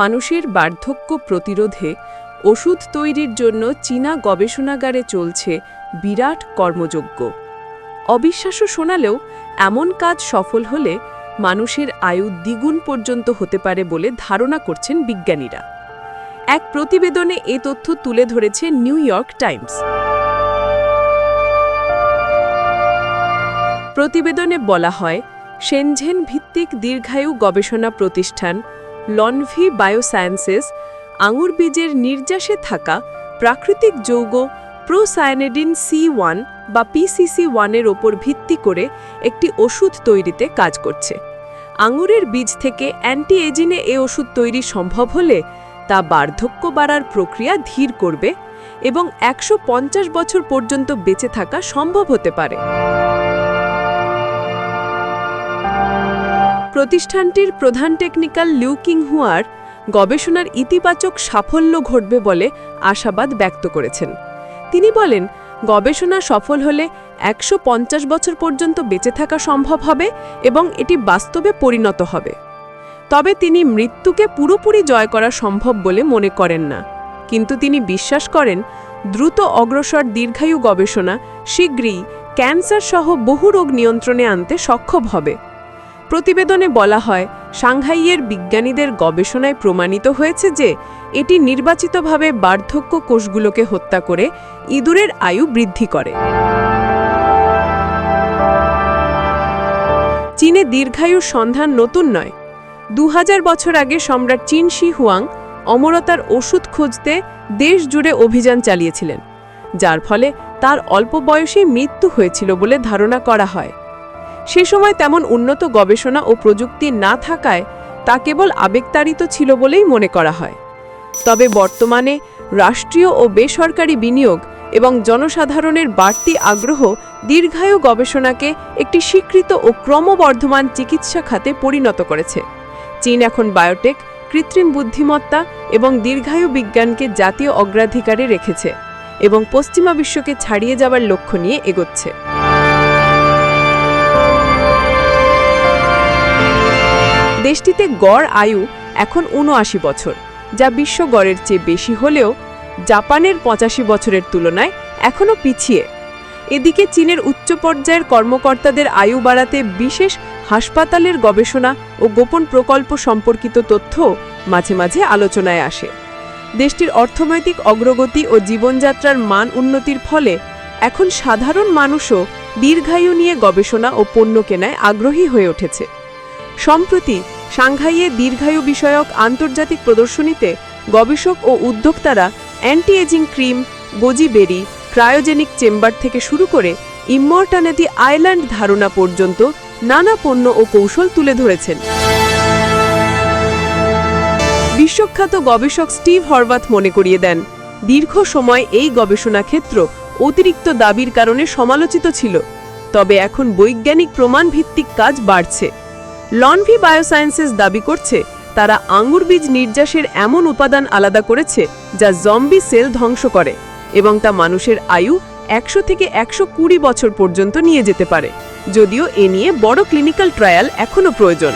মানুষের বার্ধক্য প্রতিরোধে ওষুধ তৈরির জন্য চীনা গবেষণাগারে চলছে বিরাট কর্মযজ্ঞ। অবিশ্বাস্য শোনালেও এমন কাজ সফল হলে মানুষের আয়ু দ্বিগুণ পর্যন্ত হতে পারে বলে ধারণা করছেন বিজ্ঞানীরা। এক প্রতিবেদনে এ তথ্য তুলে ধরেছে নিউ ইয়র্ক টাইমস। প্রতিবেদনে বলা হয় সেনঝেন ভিত্তিক দীর্ঘায়ু গবেষণা প্রতিষ্ঠান লনভি বায়োসায়েন্সেস, আঙুর বীজের নির্যাসে থাকা প্রাকৃতিক যৌগ প্রোসায়ানেডিন সি ওয়ান বা পিসিসি ওয়ানের ওপর ভিত্তি করে একটি ওষুধ তৈরিতে কাজ করছে। আঙুরের বীজ থেকে অ্যান্টি এজিনে এ ওষুধ তৈরি সম্ভব হলে তা বার্ধক্য বাড়ার প্রক্রিয়া ধীর করবে এবং একশো পঞ্চাশ বছর পর্যন্ত বেঁচে থাকা সম্ভব হতে পারে। প্রতিষ্ঠানটির প্রধান টেকনিক্যাল লিউকিং হুয়ার গবেষণার ইতিবাচক সাফল্য ঘটবে বলে আশাবাদ ব্যক্ত করেছেন। তিনি বলেন, গবেষণা সফল হলে একশো পঞ্চাশ বছর পর্যন্ত বেঁচে থাকা সম্ভব হবে এবং এটি বাস্তবে পরিণত হবে। তবে তিনি মৃত্যুকে পুরোপুরি জয় করা সম্ভব বলে মনে করেন না। কিন্তু তিনি বিশ্বাস করেন, দ্রুত অগ্রসর দীর্ঘায়ু গবেষণা শীঘ্রই ক্যান্সার সহ বহু রোগ নিয়ন্ত্রণে আনতে সক্ষম হবে। প্রতিবেদনে বলা হয়, সাংহাইয়ের বিজ্ঞানীদের গবেষণায় প্রমাণিত হয়েছে যে, এটি নির্বাচিতভাবে বার্ধক্য কোষগুলোকে হত্যা করে ইঁদুরের আয়ু বৃদ্ধি করে। চীনে দীর্ঘায়ুর সন্ধান নতুন নয়। দু বছর আগে সম্রাট চীন শি হুয়াং অমরতার ওষুধ খুঁজতে দেশ জুড়ে অভিযান চালিয়েছিলেন, যার ফলে তার অল্প বয়সেই মৃত্যু হয়েছিল বলে ধারণা করা হয়। সে সময় তেমন উন্নত গবেষণা ও প্রযুক্তি না থাকায় তা কেবল আবেগতাড়িত ছিল বলেই মনে করা হয়। তবে বর্তমানে রাষ্ট্রীয় ও বেসরকারি বিনিয়োগ এবং জনসাধারণের বাড়তি আগ্রহ দীর্ঘায়ু গবেষণাকে একটি স্বীকৃত ও ক্রমবর্ধমান চিকিৎসা খাতে পরিণত করেছে। চীন এখন বায়োটেক, কৃত্রিম বুদ্ধিমত্তা এবং দীর্ঘায়ু বিজ্ঞানকে জাতীয় অগ্রাধিকারে রেখেছে এবং পশ্চিমা বিশ্বকে ছাড়িয়ে যাবার লক্ষ্য নিয়ে এগোচ্ছে। দেশটিতে গড় আয়ু এখন উনআশি বছর, যা বিশ্ব গড়ের চেয়ে বেশি হলেও জাপানের পঁচাশি বছরের তুলনায় এখনও পিছিয়ে। এদিকে চীনের উচ্চ পর্যায়ের কর্মকর্তাদের আয়ু বাড়াতে বিশেষ হাসপাতালের গবেষণা ও গোপন প্রকল্প সম্পর্কিত তথ্য মাঝে মাঝে আলোচনায় আসে। দেশটির অর্থনৈতিক অগ্রগতি ও জীবনযাত্রার মান উন্নতির ফলে এখন সাধারণ মানুষও দীর্ঘায়ু নিয়ে গবেষণা ও পণ্য কেনায় আগ্রহী হয়ে উঠেছে। সম্প্রতি সাংঘাইয়ে দীর্ঘায়ু বিষয়ক আন্তর্জাতিক প্রদর্শনীতে গবেষক ও উদ্যোক্তারা anti ageing cream gooseberry cryogenic chamber থেকে শুরু করে ইমমর্টানিটি আইল্যান্ড ধারণা পর্যন্ত নানা পণ্য ও কৌশল তুলে ধরেছেন। বিশ্বখ্যাত গবেষক স্টিভ হরবাথ মনে করিয়ে দেন, দীর্ঘ সময় এই গবেষণা ক্ষেত্র অতিরিক্ত দাবির কারণে সমালোচিত ছিল, তবে এখন বৈজ্ঞানিক প্রমাণ ভিত্তিক কাজ বাড়ছে। লনভি বায়োসায়েন্সেস দাবি করছে, তারা আঙুর বীজ নির্যাসের এমন উপাদান আলাদা করেছে যা জম্বি সেল ধ্বংস করে এবং তা মানুষের আয়ু একশো থেকে একশো কুড়ি বছর পর্যন্ত নিয়ে যেতে পারে, যদিও এ নিয়ে বড় ক্লিনিক্যাল ট্রায়াল এখনও প্রয়োজন।